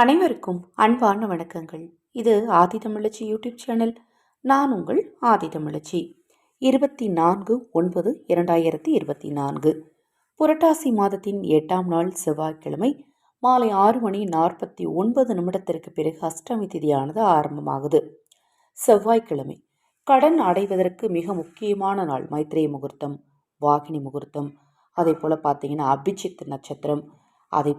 அனைவருக்கும் அன்பான வணக்கங்கள். இது ஆதி தமிழச்சி யூடியூப் சேனல். நான் உங்கள் ஆதி தமிழச்சி. இருபத்தி நான்கு ஒன்பது இரண்டாயிரத்தி இருபத்தி நான்கு புரட்டாசி மாதத்தின் எட்டாம் நாள் செவ்வாய்க்கிழமை மாலை ஆறு மணி நாற்பத்தி ஒன்பது நிமிடத்திற்கு பிறகு அஷ்டமி திதியானது ஆரம்பமாகுது. செவ்வாய்க்கிழமை. கடன் அடைவதற்கு மிக முக்கியமான நாள் மைத்ரேய முகூர்த்தம் வாகினி முகூர்த்தம். அதே போல் பார்த்தீங்கன்னா அபிஜித் நட்சத்திரம்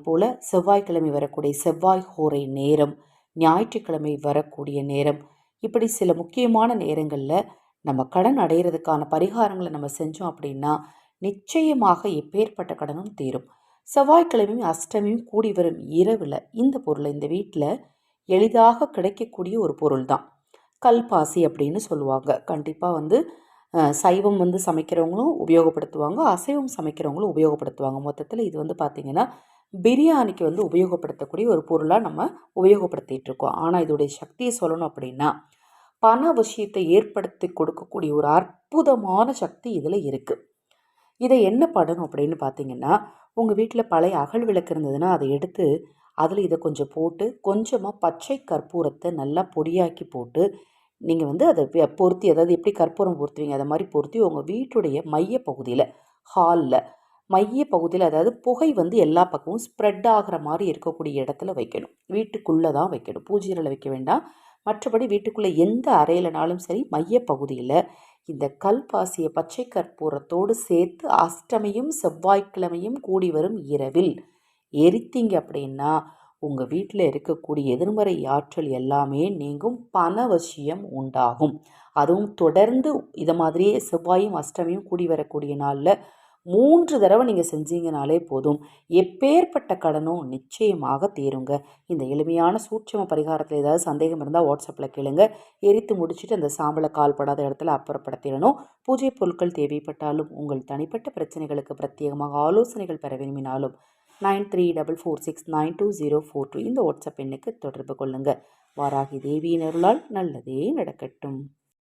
போல் செவ்வாய்க்கிழமை வரக்கூடிய செவ்வாய் ஹோரை நேரம் ஞாயிற்றுக்கிழமை வரக்கூடிய நேரம் இப்படி சில முக்கியமான நேரங்களில் நம்ம கடன் அடையிறதுக்கான பரிகாரங்களை நம்ம செஞ்சோம் அப்படின்னா நிச்சயமாக எப்பேற்பட்ட கடனும் தீரும். செவ்வாய்க்கிழமையும் அஷ்டமியும் கூடி வரும் இரவில் இந்த பொருளை இந்த வீட்டில் எளிதாக கிடைக்கக்கூடிய ஒரு பொருள் தான் கல்பாசி அப்படின்னு சொல்லுவாங்க. கண்டிப்பாக வந்து சைவம் வந்து சமைக்கிறவங்களும் உபயோகப்படுத்துவாங்க அசைவம் சமைக்கிறவங்களும் உபயோகப்படுத்துவாங்க. மொத்தத்தில் இது வந்து பார்த்திங்கன்னா பிரியாணிக்கு வந்து உபயோகப்படுத்தக்கூடிய ஒரு பொருளாக நம்ம உபயோகப்படுத்திகிட்டு இருக்கோம். ஆனால் இதோடைய சக்தியை சொல்லணும் அப்படின்னா பண விஷயத்தை ஏற்படுத்தி கொடுக்கக்கூடிய ஒரு அற்புதமான சக்தி இதில் இருக்குது இதை என்ன பண்ணணும் அப்படின்னு பார்த்தீங்கன்னா உங்கள் வீட்டில் பழைய அகல் விளக்கு இருந்ததுன்னா அதை எடுத்து அதில் இதை கொஞ்சம் போட்டு கொஞ்சமாக பச்சை கற்பூரத்தை நல்லா பொடியாக்கி போட்டு நீங்கள் வந்து அதை பொருத்தி அதாவது எப்படி கற்பூரம் பொருத்துவீங்க அதை மாதிரி பொருத்தி உங்கள் வீட்டுடைய மைய பகுதியில் ஹாலில் மைய பகுதியில் அதாவது புகை வந்து எல்லா பக்கமும் ஸ்ப்ரெட் ஆகிற மாதிரி இருக்கக்கூடிய இடத்துல வைக்கணும். வீட்டுக்குள்ளே தான் வைக்கணும். பூஜையில் வைக்க வேண்டாம். மற்றபடி வீட்டுக்குள்ளே எந்த அறையிலனாலும் சரி மைய பகுதியில் இந்த கல்பாசிய பச்சை கற்பூரத்தோடு சேர்த்து அஷ்டமியும் செவ்வாய்க்கிழமையும் கூடி வரும் இரவில் எரித்தீங்க அப்படின்னா உங்கள் வீட்டில் இருக்கக்கூடிய எதிர்மறை ஆற்றல் எல்லாமே நீங்கும். பணவசியம் உண்டாகும். அதுவும் தொடர்ந்து இதை மாதிரியே செவ்வாயும் அஷ்டமியும் கூடி வரக்கூடிய நாளில் மூன்று தடவை நீங்கள் செஞ்சீங்கனாலே போதும். எப்பேற்பட்ட கடனும் நிச்சயமாக தீருங்க. இந்த எளிமையான சூட்சம பரிகாரத்தில் ஏதாவது சந்தேகம் இருந்தால் வாட்ஸ்அப்பில் கேளுங்க. எரித்து முடிச்சுட்டு அந்த சாம்பலை கால்படாத இடத்துல அப்புறப்படுத்திடணும். பூஜை பொருட்கள் தேவைப்பட்டாலும் உங்கள் தனிப்பட்ட பிரச்சனைகளுக்கு பிரத்யேகமாக ஆலோசனைகள் பெற விரும்பினாலும் nine three double four six nine two zero four two இந்த வாட்ஸ்அப் எண்ணுக்கு தொடர்பு கொள்ளுங்கள் வாராகி தேவியின் அருளால் நல்லதே நடக்கட்டும்.